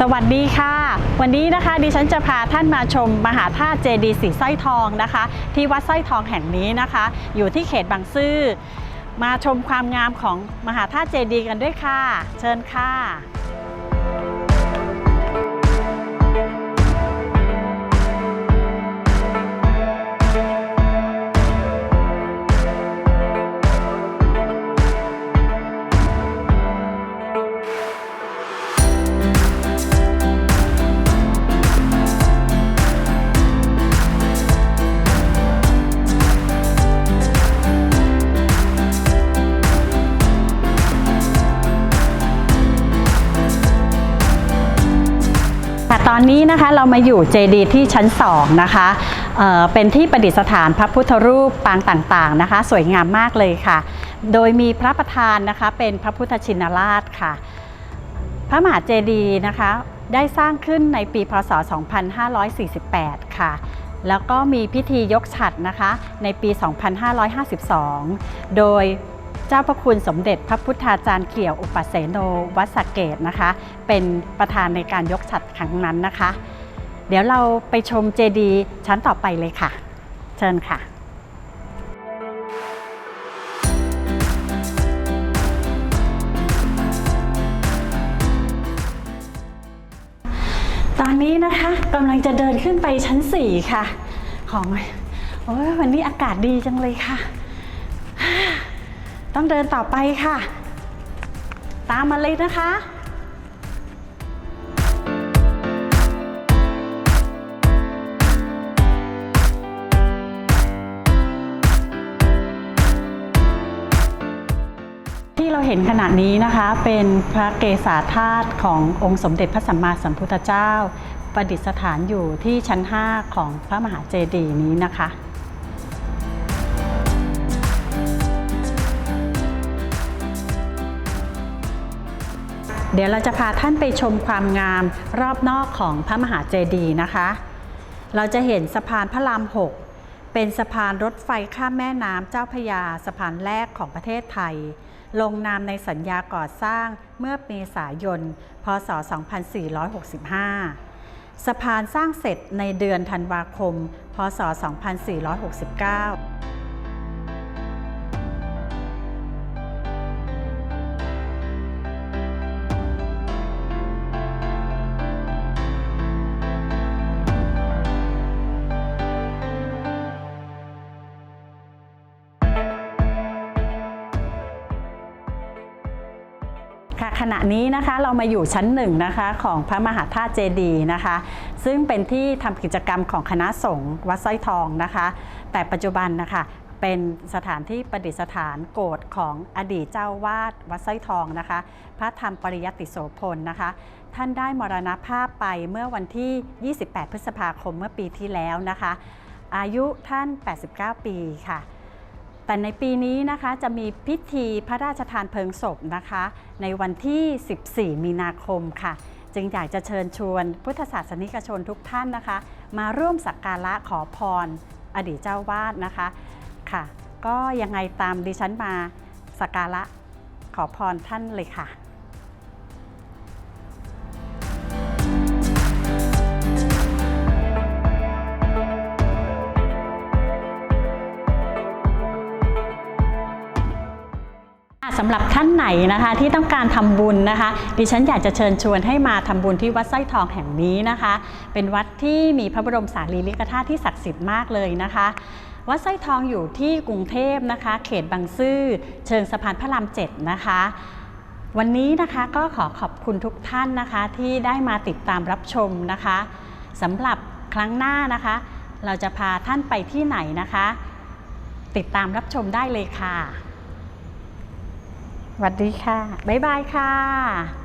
สวัสดีค่ะ วันนี้นะคะดิฉันจะพาท่านมาชมมหาธาตุเจดีย์สีสร้อยทองนะคะ ที่วัดสร้อยทองแห่งนี้นะคะ อยู่ที่เขตบางซื่อมาชมความงามของมหาธาตุเจดีย์กันด้วยค่ะ เชิญค่ะ อนนี้นะคะเรามาอยู่เจดีย์ที่ชั้น 2 นะคะเเป็นที่ประดิษฐานพระพุทธรูปปางต่างๆนะคะ สวยงามมากเลยค่ะ โดยมีพระประธานนะคะเป็นพระพุทธชินราชค่ะ พระมหาเจดีย์นะคะได้สร้างขึ้นในปีพศ 2548 ค่ะ แล้วก็มีพิธียกฉัตรนะคะในปี 2552 โดย เจ้าพระคุณสมเด็จพระพุทธาจารย์เกี่ยวอุปัสเสโนวัสเกตนะคะ เป็นประธานในการยกฉัตรครั้งนั้นนะคะ เดี๋ยวเราไปชมเจดีย์ชั้นต่อไปเลยค่ะ เชิญค่ะตอนนี้นะคะกำลังจะเดินขึ้นไปชั้น 4 ค่ะ ของโอ้ยวันนี้อากาศดีจังเลยค่ะ ต้องเดินต่อไปค่ะ ตามมาเลยนะคะ ที่เราเห็นขณะนี้นะคะเป็นพระเกศาธาตุขององค์สมเด็จพระสัมมาสัมพุทธเจ้า ประดิษฐานอยู่ที่ชั้น 5 ของพระมหาเจดีย์นี้นะคะ เดี๋ยวเราจะพาท่านไปชมความงามรอบนอกของพระมหาเจดีย์นะคะ เราจะเห็นสะพานพระราม6เป็นสะพานรถไฟข้ามแม่น้ำเจ้าพระยาสะพานแรกของประเทศไทย ลงนามในสัญญาก่อสร้างเมื่อเมษายน พศ 2465 สะพานสร้างเสร็จในเดือนธันวาคม พศ 2469 ขณะนี้นะคะเรามาอยู่ชั้นหนึ่งนะคะของพระมหาธาตุเจดีนะคะ ซึ่งเป็นที่ทำกิจกรรมของคณะสงฆ์วัดสร้อยทองนะคะ แต่ปัจจุบันนะคะเป็นสถานที่ประดิษฐานโกรธของอดีตเจ้าวาดวัดสร้อยทองนะคะ พระธรรมปริยติโสพลนะคะ ท่านได้มรณภาพไปเมื่อวันที่ 28 พฤษภาคมเมื่อปีที่แล้วนะคะ อายุท่าน 89 ปีค่ะ แต่ในปีนี้นะคะจะมีพิธีพระราชทานเพลิงศพนะคะ ในวันที่ 14 มีนาคมค่ะ จึงอยากจะเชิญชวนพุทธศาสนิกชนทุกท่านนะคะ มาร่วมสักการะขอพร อดีตเจ้าวาดนะคะค่ะ ก็ยังไงตามดิฉันมาสักการะขอพรท่านเลยค่ะ สำหรับท่านไหนนะคะที่ต้องการทำบุญนะคะ ดิฉันอยากจะเชิญชวนให้มาทำบุญที่วัดสร้อยทองแห่งนี้นะคะ เป็นวัดที่มีพระบรมสารีริกธาตุที่ศักดิ์สิทธิ์มากเลยนะคะ วัดสร้อยทองอยู่ที่กรุงเทพนะคะ เขตบางซื่อเชิงสะพานพระรามเจ็ดนะคะ วันนี้นะคะก็ขอขอบคุณทุกท่านนะคะ ที่ได้มาติดตามรับชมนะคะสำหรับครั้งหน้านะคะ เราจะพาท่านไปที่ไหนนะคะ ติดตามรับชมได้เลยค่ะ สวัสดีค่ะ บ๊ายบายค่ะ